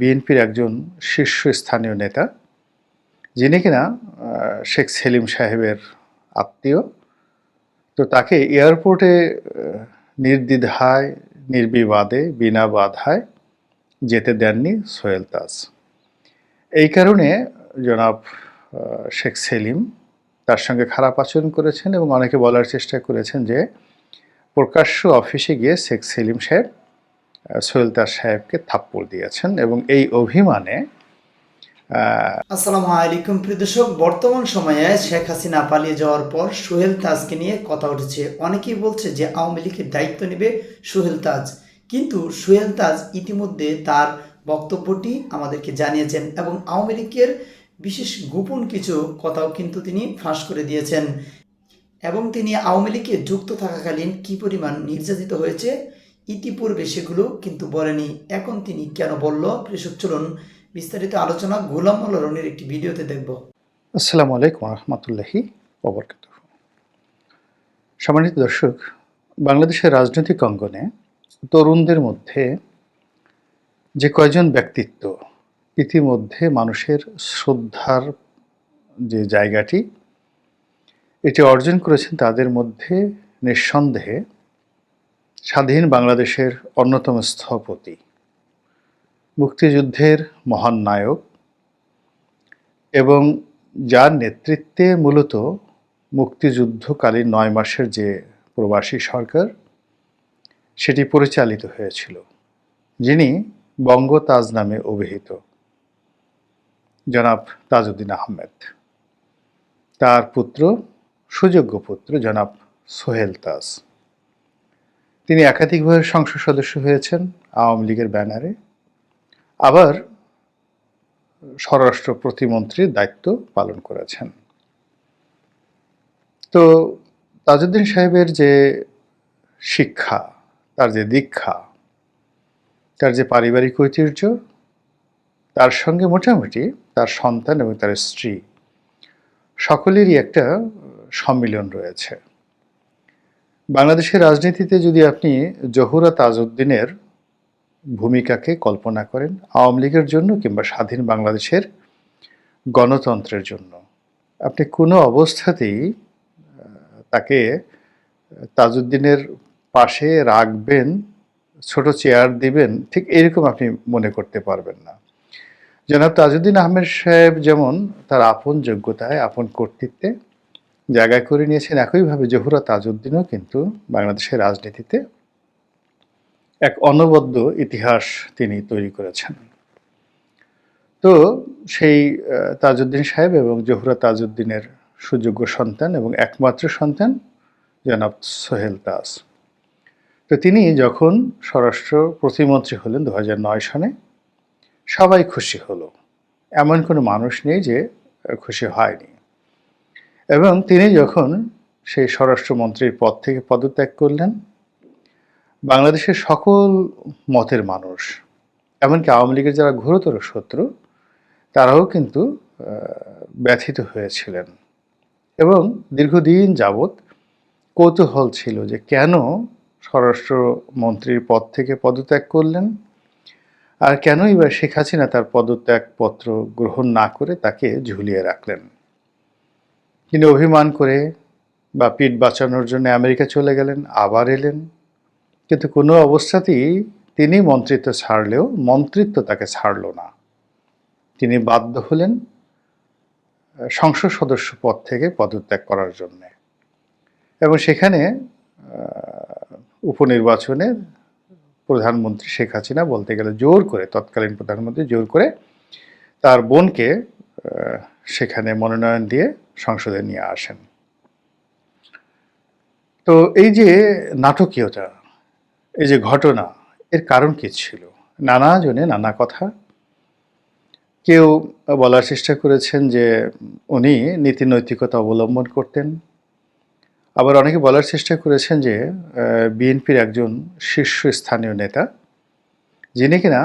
বিএনপির একজন শীর্ষস্থানীয় নেতা, যিনি কিনা শেখ সেলিম সাহেবের আত্মীয়। তো তাকে এয়ারপোর্টে নির্দ্বিধায়, নির্বিবাদে, বিনা বাধায় যেতে দেননি সোহেল তাজ। এই কারণে, জনাব শেখ সেলিম তার সঙ্গে খারাপ আচরণ করেছেন এবং অনেকে বলার চেষ্টা করেছেন যে প্রকাশ্য অফিসে গিয়ে শেখ সেলিম সাহেব আহ, সোহেল তাজ সাহেবকে থাপ্পড় দিয়েছেন এবং এই অভিমানে আসসালামু আলাইকুম প্রিয় বর্তমান সময়ে শেখ হাসিনা পালিয়ে যাওয়ার পর সোহেল তাজকে নিয়ে কথা উঠেছে। অনেকেই বলছে যে আওয়ামী লীগের দায়িত্ব নেবে সোহেল তাজ কিন্তু সোহেল তাজ ইতিমধ্যে তার বক্তব্যটি আমাদেরকে জানিয়েছেন এবং আওয়ামী লীগের বিশেষ গোপন কিছু কথাও কিন্তু তিনি ফাঁস করে দিয়েছেন। এবং তিনি আওয়ামী লীগে যুক্ত থাকাকালীন কী পরিমাণ নির্যাতিত হয়েছে ইতিপূর্বে সেগুলো কিন্তু বলেনি। এখন তিনি কেন বলল? কৃষক চলুন বিস্তারিত আলোচনা গোলাম রনির একটি ভিডিওতে দেখব। আসসালামু আলাইকুম রহমতুল্লাহি সম্মানিত দর্শক, বাংলাদেশের রাজনৈতিক অঙ্গনে তরুণদের মধ্যে যে কয়জন ব্যক্তিত্ব, ইতিমধ্যে মানুষের শ্রদ্ধার যে জায়গাটি, এটি অর্জন করেছেন তাদের মধ্যে নিঃসন্দেহে স্বাধীন বাংলাদেশের অন্যতম স্থপতি, মুক্তিযুদ্ধের মহান নায়ক এবং যার নেতৃত্বে মূলত মুক্তিযুদ্ধকালীন নয় মাসের যে প্রবাসী সরকার, সেটি পরিচালিত হয়েছিল, যিনি বঙ্গ তাজ নামে অভিহিত। জনাব তাজউদ্দিন আহমেদ। তার পুত্র, সুযোগ্য পুত্র জনাব সোহেল তাজ। তিনি একাধিকভাবে সংসদ সদস্য হয়েছেন আওয়ামী লীগের ব্যানারে। আবার স্বরাষ্ট্র প্রতিমন্ত্রীর দায়িত্ব পালন করেছেন। তো তাজউদ্দিন সাহেবের যে শিক্ষা, তার যে দীক্ষা, তার যে পারিবারিক ঐতিহ্য, তার সঙ্গে মোটামুটি তার সন্তান এবং তার স্ত্রী, সকলেরই একটা সম্মিলন রয়েছে। বাংলাদেশের রাজনীতিতে যদি আপনি জহুরা তাজউদ্দিনের ভূমিকাকে কল্পনা করেন, আওয়ামী লীগের জন্য কিংবা স্বাধীন বাংলাদেশের গণতন্ত্রের জন্য, আপনি কোনো অবস্থাতেই তাকে, তাজউদ্দিনের পাশে রাখবেন, ছোট চেয়ার দিবেন, ঠিক এরকম আপনি মনে করতে পারবেন না। জনাব তাজউদ্দিন আহমেদ সাহেব যেমন তার আপন যোগ্যতায়, আপন কর্তৃত্বে জায়গায় করে নিয়েছেন। একইভাবে জহুরা তাজউদ্দিনও কিন্তু বাংলাদেশের রাজনীতিতে এক অনবদ্য ইতিহাস তিনি তৈরি করেছেন। তো সেই তাজউদ্দিন সাহেব এবং জহুরা তাজউদ্দিনের সুযোগ্য সন্তান এবং একমাত্র সন্তান জনাব সোহেল তাজ। তো তিনি যখন স্বরাষ্ট্র প্রতিমন্ত্রী হলেন দু নয় সনে, সবাই খুশি হলো। এমন কোনো মানুষ নেই যে খুশি হয়নি। এবং তিনি যখন সেই স্বরাষ্ট্রমন্ত্রীর পদ থেকে পদত্যাগ করলেন, বাংলাদেশের সকল মতের মানুষ, এমনকি আওয়ামী লীগের যারা ঘোরতর শত্রু, তারাও কিন্তু ব্যথিত হয়েছিলেন। এবং দীর্ঘদিন যাবৎ কৌতূহল ছিল যে কেন স্বরাষ্ট্রমন্ত্রীর পদ থেকে পদত্যাগ করলেন, আর কেনই বা শেখ হাসিনা তার পদত্যাগপত্র গ্রহণ না করে তাকে ঝুলিয়ে রাখলেন। তিনি অভিমান করে বা পিঠ বাঁচানোর জন্য আমেরিকা চলে গেলেন, আবার এলেন। কিন্তু কোনো অবস্থাতেই তিনি মন্ত্রিত্ব ছাড়লেও মন্ত্রিত্ব তাকে ছাড়ল না। তিনি বাধ্য হলেন সংসদ সদস্য পদ থেকে পদত্যাগ করার জন্য। এবং সেখানে উপনির্বাচনে প্রধানমন্ত্রী শেখ হাসিনা বলতে গেলে জোর করে, তৎকালীন প্রধানমন্ত্রী জোর করে তার বোনকে সেখানে মনোনয়ন দিয়ে সংসদে নিয়ে আসেন। তো এই যে নাটকীয়তা, এই যে ঘটনা, এর কারণ কি ছিল? নানা জনে নানা কথা। কেউ বলার চেষ্টা করেছেন যে উনি নীতি নৈতিকতা অবলম্বন করতেন। আবার অনেকে বলার চেষ্টা করেছেন যে বিএনপির একজন শীর্ষস্থানীয় নেতা, যিনি কিনা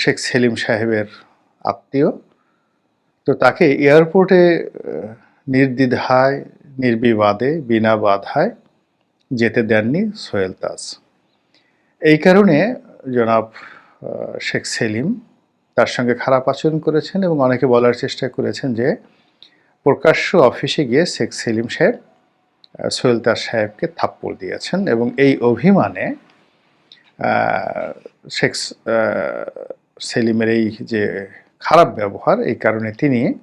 শেখ সেলিম সাহেবের আত্মীয়। তো তাকে এয়ারপোর্টে নির্দ্বিধায়, নির্বিবাদে, বিনা বাধায় যেতে দেননি সোহেল তাজ। এই কারণে জনাব শেখ সেলিম তার সঙ্গে খারাপ আচরণ করেছেন এবং অনেকে বলার চেষ্টা করেছেন যে প্রকাশ্য অফিসে গিয়ে শেখ সেলিম সাহেব সোহেল তাজ সাহেবকে থাপ্পড় দিয়েছেন এবং এই অভিমানে শেখ সেলিমের এই যে খারাপ ব্যবহার, এই কারণে তিনি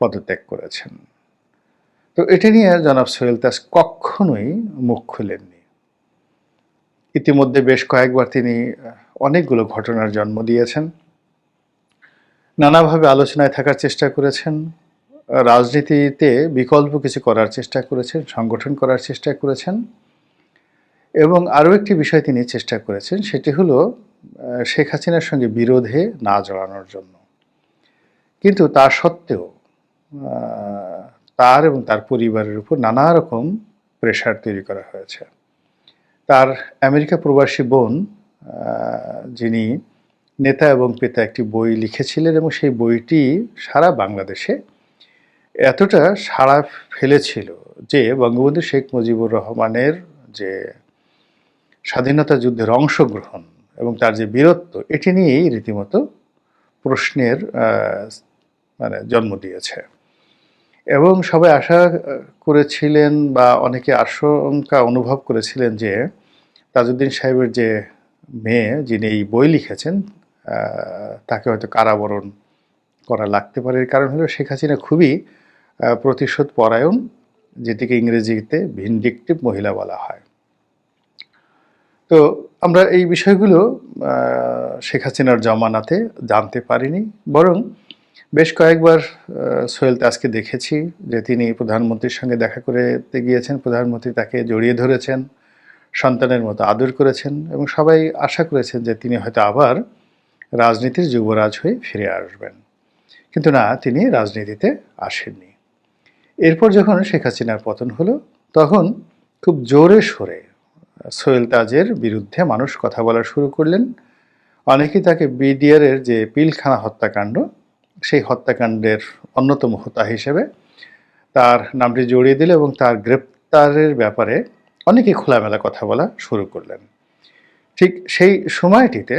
পদত্যাগ করেছেন। তো এটি নিয়ে জনাব সোহেল তাজ কখনোই মুখ খুলেননি। ইতিমধ্যে বেশ কয়েকবার তিনি অনেকগুলো ঘটনার জন্ম দিয়েছেন। নানাভাবে আলোচনায় থাকার চেষ্টা করেছেন। রাজনীতিতে বিকল্প কিছু করার চেষ্টা করেছেন, সংগঠন করার চেষ্টা করেছেন। এবং আরও একটি বিষয় তিনি চেষ্টা করেছেন, সেটি হলো শেখ হাসিনার সঙ্গে বিরোধে না জড়ানোর জন্য। কিন্তু তা সত্ত্বেও তার এবং তার পরিবারের উপর নানা রকম প্রেশার তৈরি করা হয়েছে। তার আমেরিকা প্রবাসী বোন যিনি নেতা এবং পিতা একটি বই লিখেছিলেন এবং সেই বইটি সারা বাংলাদেশে এতটা সাড়া ফেলেছিল যে বঙ্গবন্ধু শেখ মুজিবুর রহমানের যে স্বাধীনতা যুদ্ধের অংশগ্রহণ এবং তার যে বীরত্ব, এটি নিয়েই রীতিমতো প্রশ্নের মানে জন্ম দিয়েছে। এবং সবাই আশা করেছিলেন বা অনেকে আশঙ্কা অনুভব করেছিলেন যে তাজউদ্দিন সাহেবের যে মেয়ে যিনি এই বই লিখেছেন তাকে হয়তো কারাবরণ করা লাগতে পারে। এর কারণ হলো শেখ হাসিনা খুবই প্রতিশোধ পরায়ণ, যেটিকে ইংরেজিতে ভিন্ডিকটিভ মহিলা বলা হয়। তো আমরা এই বিষয়গুলো শেখ হাসিনার জমানাতে জানতে পারিনি, বরং বেশ কয়েকবার সোহেল তাজকে দেখেছি যে তিনি প্রধানমন্ত্রীর সঙ্গে দেখা করতে গিয়েছেন। প্রধানমন্ত্রী তাকে জড়িয়ে ধরেছেন, সন্তানের মতো আদর করেছেন এবং সবাই আশা করেছেন যে তিনি হয়তো আবার রাজনীতির যুবরাজ হয়ে ফিরে আসবেন। কিন্তু না, তিনি রাজনীতিতে আসেননি। এরপর যখন শেখ হাসিনার পতন হলো, তখন খুব জোরে সোরে সোহেল তাজের বিরুদ্ধে মানুষ কথা বলা শুরু করলেন। অনেকেই তাকে বিডিআরের যে পিলখানা হত্যাকাণ্ড সেই হত্যাকাণ্ডের অন্যতম হোতা হিসেবে তার নামটি জড়িয়ে দিল এবং তার গ্রেপ্তারের ব্যাপারে অনেকেই খোলামেলা কথা বলা শুরু করলেন। ঠিক সেই সময়টিতে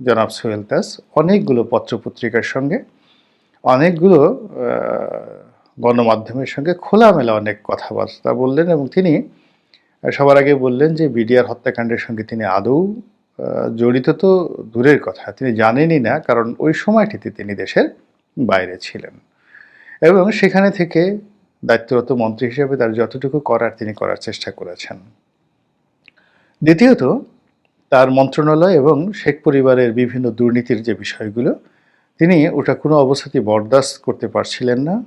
জনাব সোহেল তাজ অনেকগুলো পত্রপত্রিকার সঙ্গে, অনেকগুলো গণমাধ্যমের সঙ্গে খোলামেলা অনেক কথাবার্তা বললেন এবং তিনি সবার আগে বললেন যে বিডিআর হত্যাকাণ্ডের সঙ্গে তিনি আদৌ জড়িত তো দূরের কথা, তিনি জানেনই না, কারণ ওই সময়টিতে তিনি দেশের বাইরে ছিলেন। এবং সেখানে থেকে দায়িত্বরত মন্ত্রী হিসেবে তার যতটুকু করার তিনি করার চেষ্টা করেছেন। দ্বিতীয়ত, তার মন্ত্রণালয় এবং শেখ পরিবারের বিভিন্ন দুর্নীতির যে বিষয়গুলো, তিনি ওটা কোনো অবস্থাতেই বরদাস্ত করতে পারছিলেন না।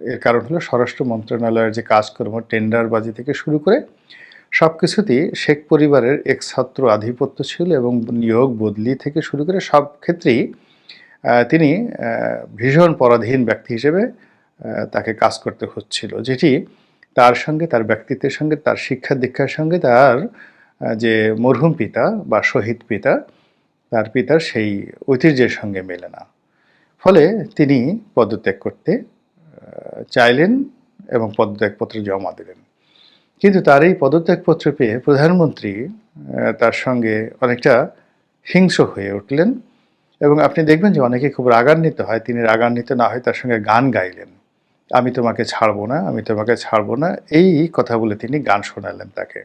এর কারণ হলো স্বরাষ্ট্র মন্ত্রণালয়ের যে কাজকর্ম, টেন্ডারবাজি থেকে শুরু করে সব কিছুতেই শেখ পরিবারের এক ছাত্র আধিপত্য ছিল এবং নিয়োগ, বদলি থেকে শুরু করে সব ক্ষেত্রেই তিনি ভীষণ পরাধীন ব্যক্তি হিসেবে তাকে কাজ করতে হচ্ছিল, যেটি তার সঙ্গে, তার ব্যক্তিত্বের সঙ্গে, তার শিক্ষা দীক্ষার সঙ্গে তার যে মরহুম পিতা বা শহীদ পিতা, তার পিতার সেই ঐতিহ্যের সঙ্গে মেলে না। ফলে তিনি পদত্যাগ করতে চাইলেন এবং পদত্যাগপত্র জমা দিলেন। কিন্তু তার এই পদত্যাগপত্র পেয়ে প্রধানমন্ত্রী তার সঙ্গে অনেকটা হিংস হয়ে উঠলেন এবং আপনি দেখবেন যে অনেকে খুব রাগান্বিত হয়, তিনি রাগান্বিত না হয় তার সঙ্গে গান গাইলেন। আমি তোমাকে ছাড়বো না, আমি তোমাকে ছাড়বো না, এই কথা বলে তিনি গান শোনালেন তাকে।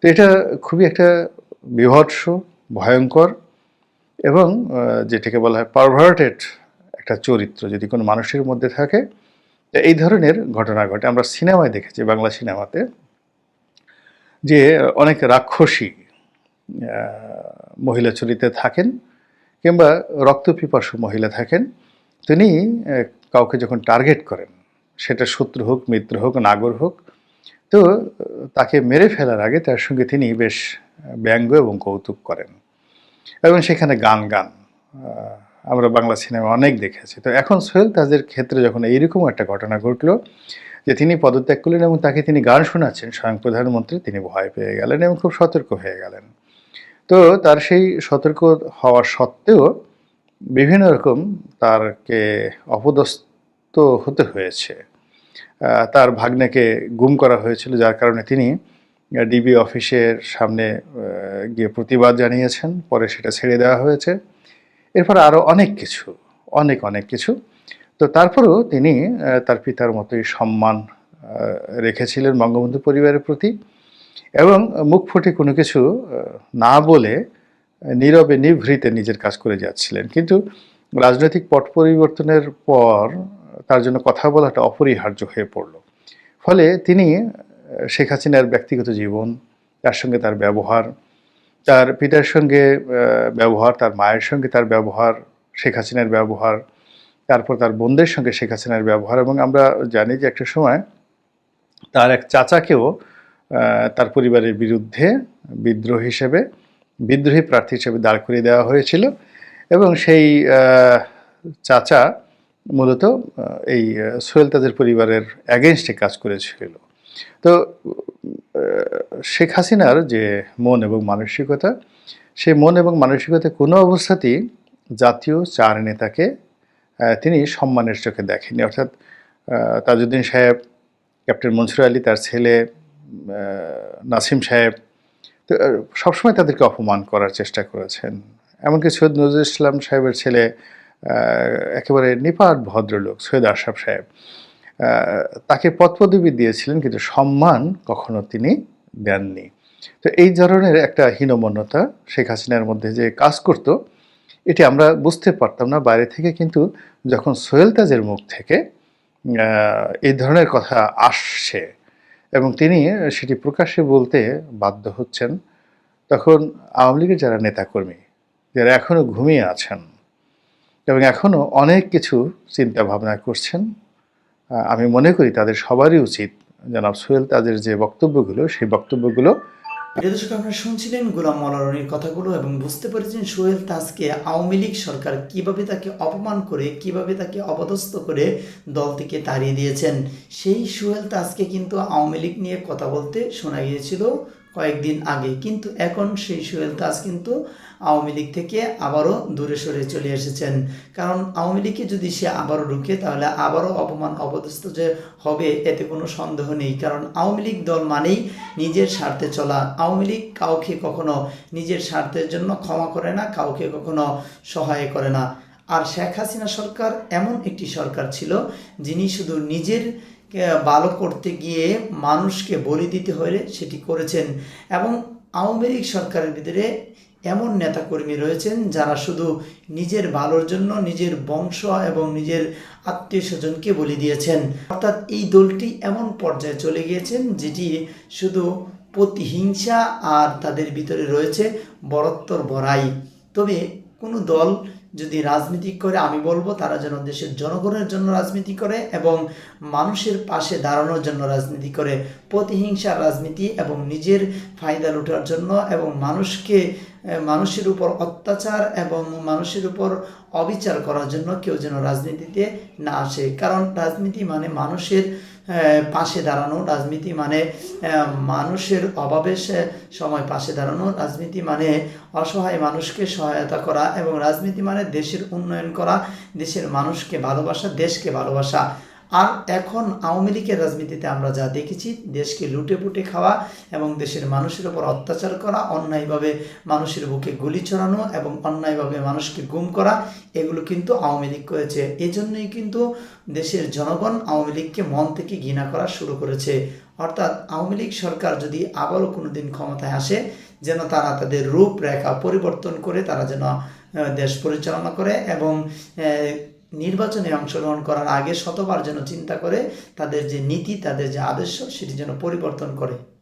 তো এটা খুবই একটা বিভৎস, ভয়ঙ্কর এবং যেটাকে বলা হয় পারভার্টেড একটা চরিত্র যদি কোনো মানুষের মধ্যে থাকে। এই ধরনের ঘটনা ঘটে। আমরা সিনেমায় দেখেছি, বাংলা সিনেমাতে যে অনেক রাক্ষসী মহিলা চরিত্রে থাকেন কিংবা রক্তপিপাসু মহিলা থাকেন, তিনি কাউকে যখন টার্গেট করেন, সেটা শত্রু হোক, মিত্র হোক, নাগর হোক, তো তাকে মেরে ফেলার আগে তার সঙ্গে তিনি বেশ ব্যঙ্গ এবং কৌতুক করেন। এবং সেখানে গান গান আমরা বাংলা সিনেমা অনেক দেখেছি। তো এখন সোহেল তাজের ক্ষেত্রে যখন এইরকম একটা ঘটনা ঘটলো যে তিনি পদত্যাগ করলেন এবং তাকে তিনি গান শোনাচ্ছেন, স্বয়ং প্রধানমন্ত্রী, তিনি ভয় পেয়ে গেলেন এবং খুব সতর্ক হয়ে গেলেন। তো তার সেই সতর্ক হওয়া সত্ত্বেও বিভিন্ন রকম তারকে অপদস্থ হতে হয়েছে। তার ভাগ্নেকে গুম করা হয়েছিল, যার কারণে তিনি ডিবি অফিসের সামনে গিয়ে প্রতিবাদ জানিয়েছেন। পরে সেটা ছেড়ে দেওয়া হয়েছে। এরপর আরও অনেক কিছু, অনেক অনেক কিছু। তো তারপরেও তিনি তার পিতার মতোই সম্মান রেখেছিলেন বঙ্গবন্ধু পরিবারের প্রতি এবং মুখ ফুটে কোনো কিছু না বলে নীরবে, নিভৃতে নিজের কাজ করে যাচ্ছিলেন। কিন্তু রাজনৈতিক পট পরিবর্তনের পর তার জন্য কথা বলাটা অপরিহার্য হয়ে পড়ল। ফলে তিনি শেখ হাসিনার ব্যক্তিগত জীবন, তার সঙ্গে তার ব্যবহার তার পিতার সঙ্গে ব্যবহার, তার মায়ের সঙ্গে তার ব্যবহার, শেখ হাসিনার ব্যবহার, তারপর তার বোনদের সঙ্গে শেখ হাসিনার ব্যবহার এবং আমরা জানি যে একটা সময় তার এক চাচাকেও তার পরিবারের বিরুদ্ধে বিদ্রোহ হিসেবে, বিদ্রোহী প্রার্থী হিসেবে দাঁড় করিয়ে দেওয়া হয়েছিল এবং সেই চাচা মূলত এই সোহেল তাজের পরিবারের অ্যাগেনস্টে কাজ করেছিল। তো শেখ হাসিনার যে মন এবং মানসিকতা, সেই মন এবং মানসিকতা কোনো অবস্থাতেই জাতীয় চার নেতাকে তিনি সম্মানের চোখে দেখেনি অর্থাৎ তাজউদ্দিন সাহেব, ক্যাপ্টেন মনসুর আলী, তার ছেলে নাসিম সাহেব, তো সবসময় তাদেরকে অপমান করার চেষ্টা করেছেন। এমনকি সৈয়দ নজরুল ইসলাম সাহেবের ছেলে একেবারে নিপাট ভদ্রলোক, সৈয়দ আশরাফ সাহেব। তাকে পদপদবি দিয়েছিলেন, কিন্তু সম্মান কখনো তিনি দেননি। তো এই ধরনের একটা হীনমন্যতা শেখ হাসিনার মধ্যে যে কাজ করতো, এটি আমরা বুঝতে পারতাম না। বাইরে থেকে কিন্তু যখন সোহেল তাজের মুখ থেকে এই ধরনের কথা আসছে এবং তিনি সেটি প্রকাশ্যে বলতে বাধ্য হচ্ছেন, তখন আওয়ামী লীগের যারা নেতাকর্মী, যারা এখনও ঘুমিয়ে আছেন এবং এখনও অনেক কিছু চিন্তা ভাবনা করছেন আমি মনে করি তাদের সবারই উচিত, জনাব সোহেল তাজের যে বক্তব্যগুলো, সেই বক্তব্যগুলো দর্শক, আপনারা শুনছিলেন গোলাম মলারনির কথাগুলো এবং বুঝতে পেরেছেন সোহেল তাজকে আওয়ামী লীগ সরকার কীভাবে তাকে অপমান করে, কীভাবে তাকে অপদস্থ করে দল থেকে তাড়িয়ে দিয়েছেন। সেই সোহেল তাজকে কিন্তু আওয়ামী লীগ নিয়ে কথা বলতে শোনা গিয়েছিল। কয়েকদিন আগে। কিন্তু এখন সেই সোহেল তাজ কিন্তু আওয়ামী লীগ থেকে আবারও দূরে সরে চলে এসেছেন। কারণ আওয়ামী লীগে যদি সে আবারও ঢুকে তাহলে আবারও অপমান অপদস্থ যে হবে, এতে কোনো সন্দেহ নেই। কারণ আওয়ামী লীগ দল মানেই নিজের স্বার্থে চলা। আওয়ামী লীগ কাউকে কখনো নিজের স্বার্থের জন্য ক্ষমা করে না, কাউকে কখনো সহায় করে না। আর শেখ হাসিনা সরকার এমন একটি সরকার ছিল, যিনি শুধু নিজের ভালো করতে গিয়ে মানুষকে বলি দিতে হলে সেটি করেছেন। এবং আওয়ামী লীগ সরকারের ভিতরে এমন নেতাকর্মী রয়েছেন যারা শুধু নিজের ভালোর জন্য নিজের বংশ এবং নিজের আত্মীয় স্বজনকে বলি দিয়েছেন। অর্থাৎ এই দলটি এমন পর্যায়ে চলে গিয়েছেন যেটি শুধু প্রতিহিংসা আর তাদের ভিতরে রয়েছে বরত্বর বড়াই। তবে কোনো দল যদি রাজনীতি করে আমি বলব, তারা যেন দেশের জনগণের জন্য রাজনীতি করে এবং মানুষের পাশে দাঁড়ানোর জন্য রাজনীতি করে। প্রতিহিংসার রাজনীতি এবং নিজের ফায়দা লুটার জন্য এবং মানুষকে, মানুষের উপর অত্যাচার এবং মানুষের উপর অবিচার করার জন্য কেউ যেন রাজনীতিতে না আসে। কারণ রাজনীতি মানে মানুষের পাশে দাঁড়ানো রাজনীতি মানে মানুষের অভাবের সময় পাশে দাঁড়ানো। রাজনীতি মানে অসহায় মানুষকে সহায়তা করা এবং রাজনীতি মানে দেশের উন্নয়ন করা, দেশের মানুষকে ভালোবাসা, দেশকে ভালোবাসা। আর এখন আওয়ামী লীগের রাজনীতিতে আমরা যা দেখেছি, দেশকে লুটে পুটে খাওয়া এবং দেশের মানুষের উপর অত্যাচার করা, অন্যায়ভাবে মানুষের বুকে গুলি চড়ানো এবং অন্যায়ভাবে মানুষকে গুম করা, এগুলো কিন্তু আওয়ামী লীগ করেছে। এজন্যই কিন্তু দেশের জনগণ আওয়ামী লীগকে মন থেকে ঘৃণা করা শুরু করেছে। অর্থাৎ আওয়ামী লীগ সরকার যদি আবারও কোনো দিন ক্ষমতায় আসে, যেন তারা তাদের রূপরেখা পরিবর্তন করে, তারা যেন দেশ পরিচালনা করে এবং নির্বাচনে অংশগ্রহণ করার আগে শতবার যেন চিন্তা করে তাদের যে নীতি, তাদের যে আদর্শ, সেটি যেন পরিবর্তন করে।